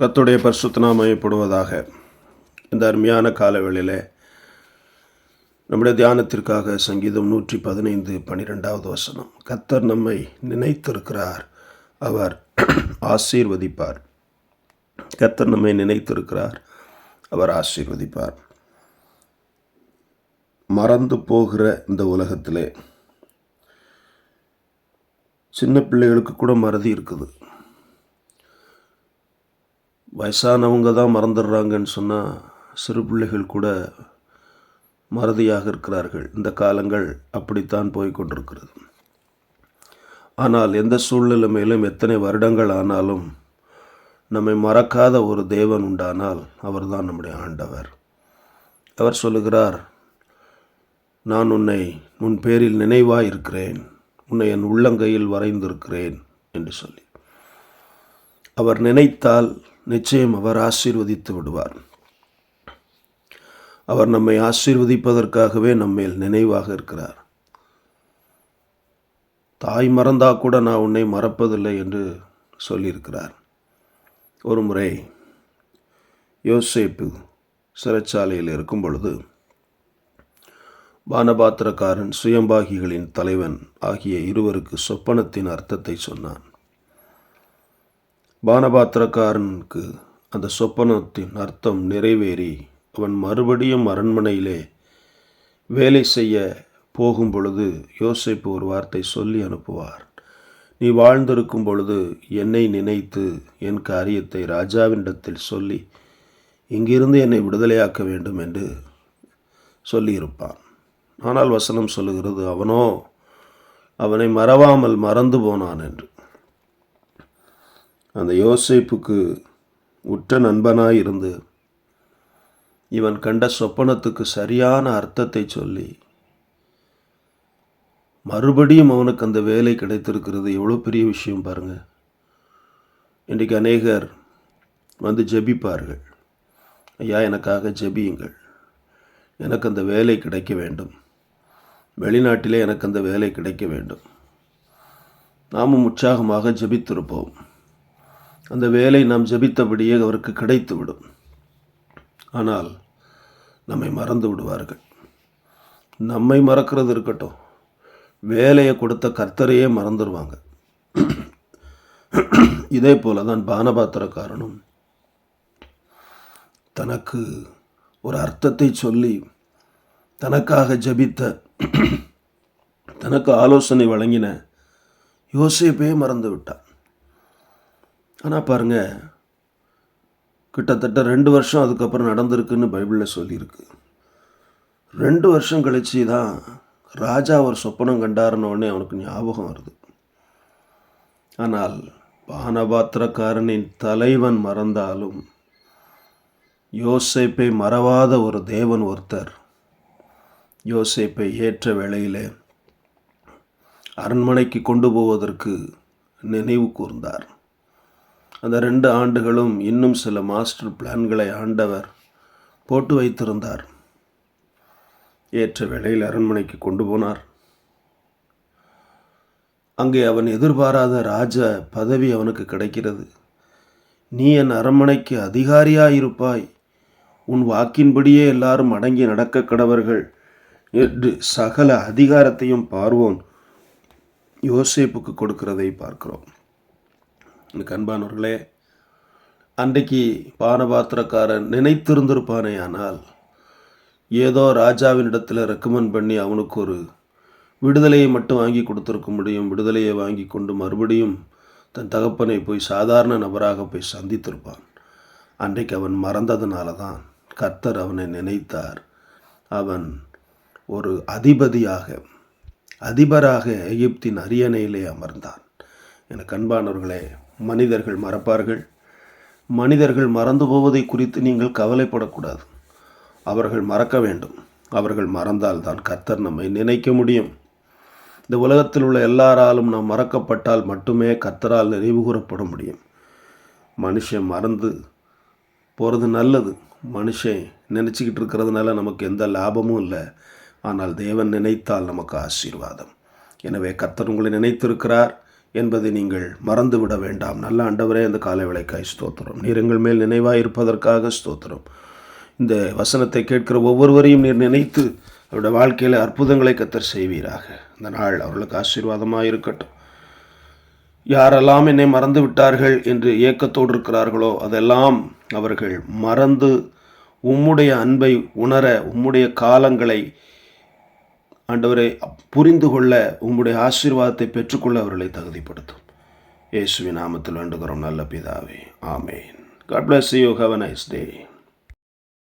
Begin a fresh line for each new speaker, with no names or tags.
கத்துடைய பரிசுத்தனாமயப்படுவதாக இந்த அருமையான காலவெளியிலே நம்முடைய தியானத்திற்காக சங்கீதம் நூற்றி பதினைந்து பன்னிரெண்டாவது வசனம். கத்தர் நம்மை நினைத்திருக்கிறார் அவர் ஆசீர்வதிப்பார். கத்தர் நம்மை நினைத்திருக்கிறார் அவர் ஆசீர்வதிப்பார். மறந்து போகிற இந்த உலகத்திலே சின்ன பிள்ளைகளுக்கு கூட மறதி இருக்குது. வயசானவங்க தான் மறந்துடுறாங்கன்னு சொன்னால் சிறு பிள்ளைகள் கூட மறதியாக இருக்கிறார்கள். இந்த காலங்கள் அப்படித்தான் போய்கொண்டிருக்கிறது ஆனால் எந்த சூழ்நிலை மேலும் எத்தனை வருடங்கள் ஆனாலும் நம்மை மறக்காத ஒரு தேவன் உண்டானால் அவர்தான் நம்முடைய ஆண்டவர். அவர் சொல்லுகிறார் நான் உன்னை உன் பேரில் நினைவாயிருக்கிறேன். உன்னை என் உள்ளங்கையில் வரைந்திருக்கிறேன் என்று சொல்லி. அவர் நினைத்தால் நிச்சயம் அவர் ஆசீர்வதித்து விடுவார். அவர் நம்மை ஆசீர்வதிப்பதற்காகவே நம்மேல் நினைவாக இருக்கிறார். தாய் மறந்தா கூட நான் உன்னை மறப்பதில்லை என்று சொல்லியிருக்கிறார். ஒரு முறை யோசேப்பு சிறைச்சாலையில் இருக்கும் பொழுது பானபாத்திரக்காரன் சுயம்பாகிகளின் தலைவன் ஆகிய இருவருக்கு சொப்பனத்தின் அர்த்தத்தை சொன்னான். பானபாத்திரக்காரனுக்கு அந்த சொப்பனத்தின் அர்த்தம் நிறைவேறி அவன் மறுபடியும் அரண்மனையிலே வேலை செய்ய போகும் பொழுது யோசிப்பு ஒரு வார்த்தை சொல்லி அனுப்புவார். நீ வாழ்ந்திருக்கும் பொழுது என்னை நினைத்து என் காரியத்தை ராஜாவினிடத்தில் சொல்லி இங்கிருந்து என்னை விடுதலையாக்க வேண்டும் என்று சொல்லியிருப்பான். ஆனால் வசனம் சொல்லுகிறது அவனோ அவனை மறவாமல் மறந்து போனான் என்று. அந்த யோசிப்புக்கு உற்ற நண்பனாய் இருந்து இவன் கண்ட சொப்பனத்துக்கு சரியான அர்த்தத்தை சொல்லி மறுபடியும் அவனுக்கு அந்த வேலை கிடைத்திருக்கிறது எவ்வளோ பெரிய விஷயம் பாருங்கள் இன்றைக்கு அநேகர் வந்து ஜெபிப்பார்கள். ஐயா எனக்காக ஜெபியுங்கள். எனக்கு அந்த வேலை கிடைக்க வேண்டும். வெளிநாட்டிலே எனக்கு அந்த வேலை கிடைக்க வேண்டும். நாமும் உற்சாகமாக ஜெபித்திருப்போம். அந்த வேலை நாம் ஜெபித்தபடியே அவருக்கு கிடைத்துவிடும். ஆனால் நம்மை மறந்து விடுவார்கள். நம்மை மறக்கிறது இருக்கட்டும். வேலையை கொடுத்த கர்த்தரையே மறந்துடுவாங்க இதே போல தான் பானபாத்திரக்காரனும் தனக்கு ஒரு அர்த்தத்தை சொல்லி தனக்காக ஜபித்த தனக்கு ஆலோசனை வழங்கின யோசிப்பே மறந்து விட்டான். ஆனால் பாருங்கள் கிட்டத்தட்ட ரெண்டு வருஷம் அதுக்கப்புறம் நடந்திருக்குன்னு பைபிளில் சொல்லியிருக்கு. ரெண்டு வருஷம் கழிச்சு தான் ராஜா ஒரு சொப்பனம் கண்டாருன்னொடனே அவனுக்கு ஞாபகம் வருது. ஆனால் பானபாத்திரக்காரனின் தலைவன் மறந்தாலும் யோசேப்பை மறவாத ஒரு தேவன் ஒருத்தர் யோசேப்பை ஏற்ற வேளையிலே அரண்மனைக்கு கொண்டு போவதற்கு நினைவு கூர்ந்தார். அந்த ரெண்டு ஆண்டுகளும் இன்னும் சில மாஸ்டர் பிளான்களை ஆண்டவர் போட்டு வைத்திருந்தார். ஏற்ற வேளையில் அரண்மனைக்கு கொண்டு போனார். அங்கே அவன் எதிர்பாராத ராஜ பதவி அவனுக்கு கிடைக்கிறது. நீ என் அரண்மனைக்கு அதிகாரியாயிருப்பாய். உன் வாக்கின்படியே எல்லாரும் அடங்கி நடக்க கடவர்கள் என்று சகல அதிகாரத்தையும் பார்வோன் யோசேப்புக்கு கொடுக்கிறதை பார்க்கிறோம். எனக்கு அன்பானவர்களே அன்றைக்கு பானபாத்திரக்காரன் நினைத்திருந்திருப்பானே ஆனால் ஏதோ ராஜாவினிடத்தில் ரெக்கமெண்ட் பண்ணி அவனுக்கு ஒரு விடுதலையை மட்டும் வாங்கி கொடுத்துருக்க முடியும். விடுதலையை வாங்கி கொண்டு மறுபடியும் தன் தகப்பனை போய் சாதாரண நபராக போய் சந்தித்திருப்பான். அன்றைக்கு அவன் மறந்ததுனால தான் கர்த்தர் அவனை நினைத்தார். அவன் ஒரு அதிபதியாக அதிபராக எகிப்தின் அரியணையிலே அமர்ந்தான். எனக்கு அன்பானவர்களே மனிதர்கள் மறப்பார்கள். மனிதர்கள் மறந்து போவதை குறித்து நீங்கள் கவலைப்படக்கூடாது. அவர்கள் மறக்க வேண்டும். அவர்கள் மறந்தால் தான் கர்த்தர் நம்மை நினைக்க முடியும். இந்த உலகத்தில் உள்ள எல்லாராலும் நாம் மறக்கப்பட்டால் மட்டுமே கர்த்தரால் நினைவு கூறப்பட முடியும். மனுஷன் மறந்து போகிறது நல்லது. மனுஷன் நினச்சிக்கிட்டு இருக்கிறதுனால நமக்கு எந்த லாபமும் இல்லை. ஆனால் தேவன் நினைத்தால் நமக்கு ஆசீர்வாதம். எனவே கர்த்தர் உங்களை நினைத்திருக்கிறார். என்பதை நீங்கள் மறந்துவிட வேண்டாம். நல்ல ஆண்டவரே அந்த காலை விளைக்காய் ஸ்தோத்திரம். நீர் எங்கள் மேல் நினைவாக இருப்பதற்காக ஸ்தோத்திரம். இந்த வசனத்தை கேட்கிற ஒவ்வொருவரையும் நீர் நினைத்து அவருடைய வாழ்க்கையில் அற்புதங்களை கத்தர் செய்வீராக. இந்த நாள் அவர்களுக்கு ஆசீர்வாதமாக இருக்கட்டும். யாரெல்லாம் என்னை மறந்து விட்டார்கள் என்று ஏக்கத்தோடு இருக்கிறார்களோ அதெல்லாம் அவர்கள் மறந்து உம்முடைய அன்பை உணர உம்முடைய காலங்களை ஆண்டவரை புரிந்து கொள்ள உம்முடைய ஆசீர்வாதத்தை பெற்றுக்கொள்ள அவர்களை தகுதிப்படுத்தும். இயேசுவின் நாமத்தில் வேண்டுகிறோம் நல்ல பிதாவே. Amen. God bless you have a nice day